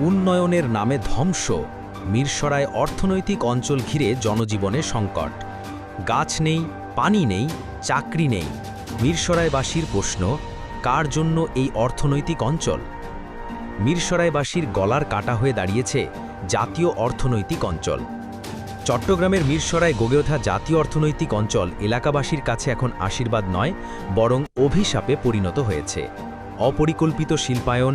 উন্নয়নের নামে ধ্বংস। মিরসরায় অর্থনৈতিক অঞ্চল ঘিরে জনজীবনে সংকট। গাছ নেই, পানি নেই, চাকরি নেই। মিরসরাইবাসীর প্রশ্ন, কার জন্য এই অর্থনৈতিক অঞ্চল? মিরসরাইবাসীর গলার কাটা হয়ে দাঁড়িয়েছে জাতীয় অর্থনৈতিক অঞ্চল। চট্টগ্রামের মিরসরায় গড়ে ওঠা জাতীয় অর্থনৈতিক অঞ্চল এলাকাবাসীর কাছে এখন আশীর্বাদ নয়, বরং অভিশাপে পরিণত হয়েছে। অপরিকল্পিত শিল্পায়ন,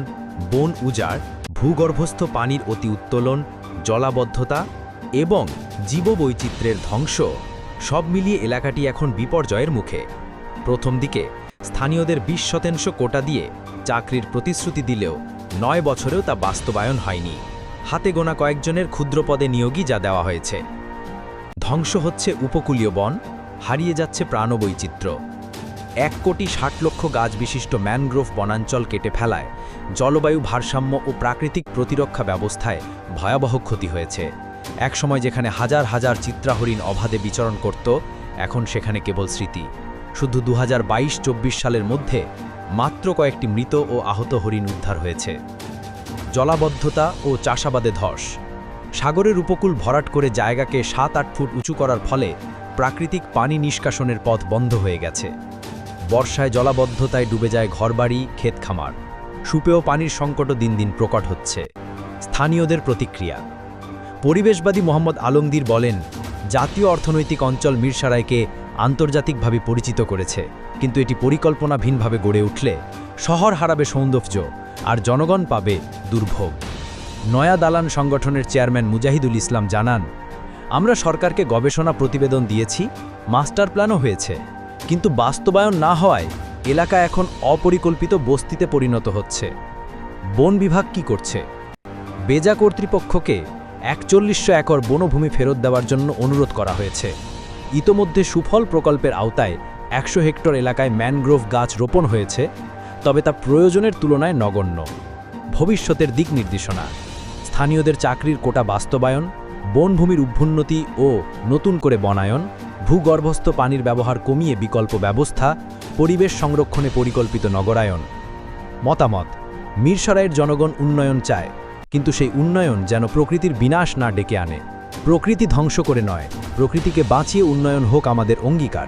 বন উজাড় ভূগর্ভস্থ পানির অতি উত্তোলন, জলাবদ্ধতা এবং জীববৈচিত্র্যের ধ্বংস সব মিলিয়ে এলাকাটি এখন বিপর্যয়ের মুখে। প্রথম দিকে স্থানীয়দের বিশ শতাংশ কোটা দিয়ে চাকরির প্রতিশ্রুতি দিলেও নয় বছরেও তা বাস্তবায়ন হয়নি। হাতে গোনা কয়েকজনের ক্ষুদ্র পদে নিয়োগই যা দেওয়া হয়েছে। ধ্বংস হচ্ছে উপকূলীয় বন, হারিয়ে যাচ্ছে প্রাণবৈচিত্র্য। এক কোটি ষাট লক্ষ গাছ বিশিষ্ট ম্যানগ্রোভ বনাঞ্চল কেটে ফেলায়। জলবায়ু ভারসাম্য ও প্রাকৃতিক প্রতিরক্ষা ব্যবস্থায় ভয়াবহ ক্ষতি হয়েছে। একসময় যেখানে হাজার হাজার চিত্রাহরিণ অবাধে বিচরণ করত, এখন সেখানে কেবল স্মৃতি। শুধু দু হাজার সালের মধ্যে মাত্র কয়েকটি মৃত ও আহত হরিণ উদ্ধার হয়েছে। জলাবদ্ধতা ও চাষাবাদে ধস। সাগরের উপকূল ভরাট করে জায়গাকে সাত আট ফুট উঁচু করার ফলে প্রাকৃতিক পানি নিষ্কাশনের পথ বন্ধ হয়ে গেছে। বর্ষায় জলাবদ্ধতায় ডুবে যায় ঘরবাড়ি, ক্ষেত খামার। সুপেয় পানির সংকটও দিন দিন প্রকট হচ্ছে। স্থানীয়দের প্রতিক্রিয়া। পরিবেশবাদী মোহাম্মদ আলমগীর বলেন, জাতীয় অর্থনৈতিক অঞ্চল মিরসারাইকে আন্তর্জাতিকভাবে পরিচিত করেছে, কিন্তু এটি পরিকল্পনাহীনভাবে গড়ে উঠলে শহর হারাবে সৌন্দর্য আর জনগণ পাবে দুর্ভোগ। নয়া দালান সংগঠনের চেয়ারম্যান মুজাহিদুল ইসলাম জানান, আমরা সরকারকে গবেষণা প্রতিবেদন দিয়েছি, মাস্টার প্ল্যানও হয়েছে। কিন্তু বাস্তবায়ন না হওয়ায় এলাকা এখন অপরিকল্পিত বস্তিতে পরিণত হচ্ছে। বন বিভাগ কি করছে? বেজা কর্তৃপক্ষকে একচল্লিশশো একর বনভূমি ফেরত দেওয়ার জন্য অনুরোধ করা হয়েছে। ইতোমধ্যে সুফল প্রকল্পের আওতায় একশো হেক্টর এলাকায় ম্যানগ্রোভ গাছ রোপণ হয়েছে, তবে তা প্রয়োজনের তুলনায় নগণ্য। ভবিষ্যতের দিক নির্দেশনা। স্থানীয়দের চাকরির কোটা বাস্তবায়ন, বনভূমির উভ্যুন্নতি ও নতুন করে বনায়ন ভূগর্ভস্থ পানির ব্যবহার কমিয়ে বিকল্প ব্যবস্থা, পরিবেশ সংরক্ষণে পরিকল্পিত নগরায়ন। মতামত, মিরসরাইয়ের জনগণ উন্নয়ন চায়, কিন্তু সেই উন্নয়ন যেন প্রকৃতির বিনাশ না ডেকে আনে। প্রকৃতি ধ্বংস করে নয়, প্রকৃতিকে বাঁচিয়ে উন্নয়ন হোক আমাদের অঙ্গীকার।